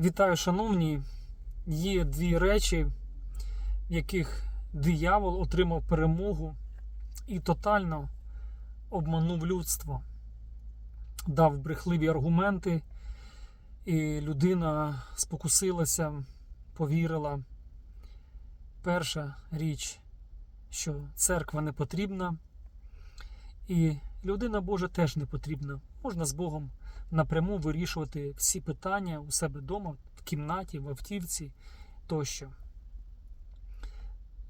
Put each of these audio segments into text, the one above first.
Вітаю, шановні. Є дві речі, в яких диявол отримав перемогу і тотально обманув людство, дав брехливі аргументи, і людина спокусилася, повірила. Перша річ, що церква не потрібна, і людина Божа теж не потрібна. Можна з Богом напряму вирішувати всі питання у себе вдома, в кімнаті, в автівці тощо.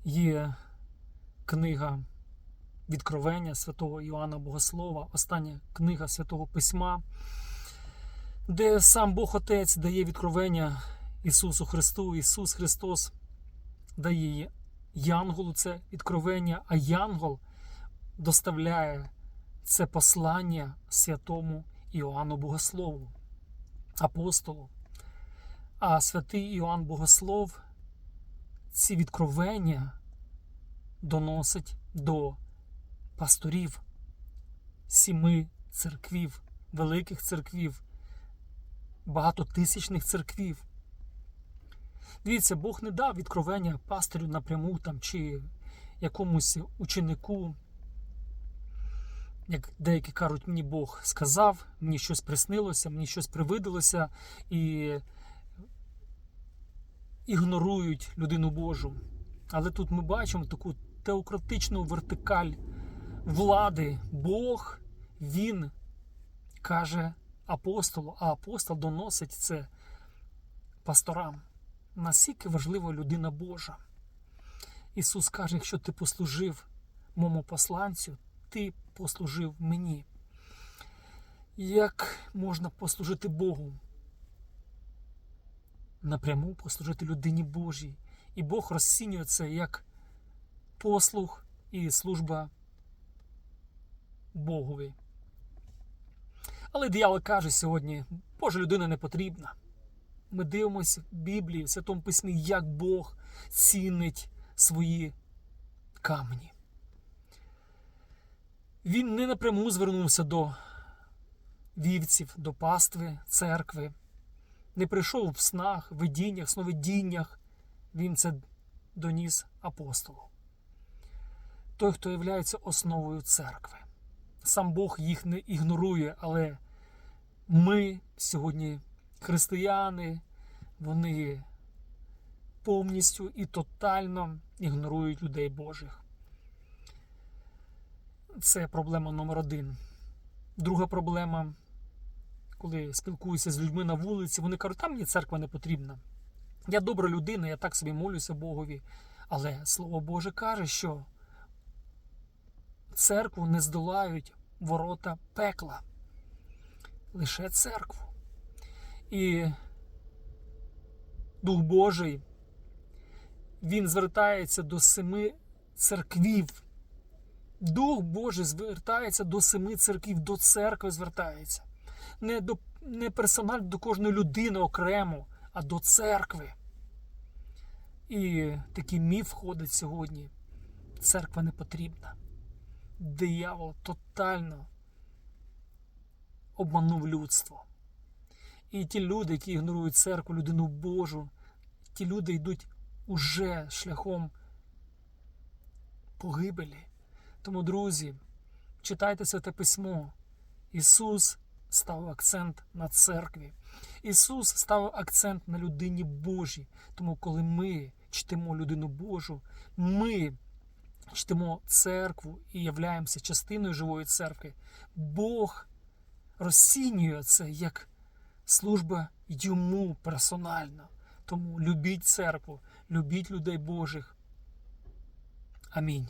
Є книга Відкровення святого Іоанна Богослова, остання книга Святого Письма, де сам Бог Отець дає відкровення Ісусу Христу. Ісус Христос дає Янголу це відкровення, а Янгол доставляє це послання святому Іоанну Богослову, апостолу. А святий Іоанн Богослов ці відкровення доносить до пасторів сіми церквів, великих церквів, багатотисячних церквів. Дивіться, Бог не дав відкровення пастирю напряму там, чи якомусь ученику. Як деякі кажуть, мені Бог сказав, мені щось приснилося, мені щось привиділося і ігнорують людину Божу. Але тут ми бачимо таку теократичну вертикаль влади. Бог, він каже апостолу, а апостол доносить це пасторам. Наскільки важлива людина Божа. Ісус каже, якщо ти послужив моєму посланцю, ти послужив мені. Як можна послужити Богу? Напряму послужити людині Божій. І Бог розцінює це як послуг і служба Богові. Але диявол каже сьогодні, Божа людина не потрібна. Ми дивимося в Біблії, в Святому Письмі, як Бог цінить свої камені. Він не напряму звернувся до вівців, до пастви, церкви, не прийшов в снах, видіннях, сновидіннях. Він це доніс апостолу. Той, хто є основою церкви. Сам Бог їх не ігнорує, але ми сьогодні, християни, вони повністю і тотально ігнорують людей Божих. Це проблема номер один. Друга проблема, коли спілкуюся з людьми на вулиці, вони кажуть, там мені церква не потрібна. Я добра людина, я так собі молюся Богові. Але Слово Боже каже, що церкву не здолають ворота пекла. Лише церкву. І Дух Божий, він звертається до семи церквів. Дух Божий звертається до семи церквів, до церкви звертається. Не до, не персонально до кожної людини окремо, а до церкви. І такий міф ходить сьогодні. Церква не потрібна. Диявол тотально обманув людство. І ті люди, які ігнорують церкву, людину Божу, ті люди йдуть уже шляхом погибелі. Тому, друзі, читайте Святе Письмо. Ісус ставив акцент на церкві. Ісус ставив акцент на людині Божій. Тому, коли ми чтимо людину Божу, ми чтимо церкву і являємося частиною живої церкви, Бог розцінює це як служба йому персонально. Тому любіть церкву, любіть людей Божих. Амінь.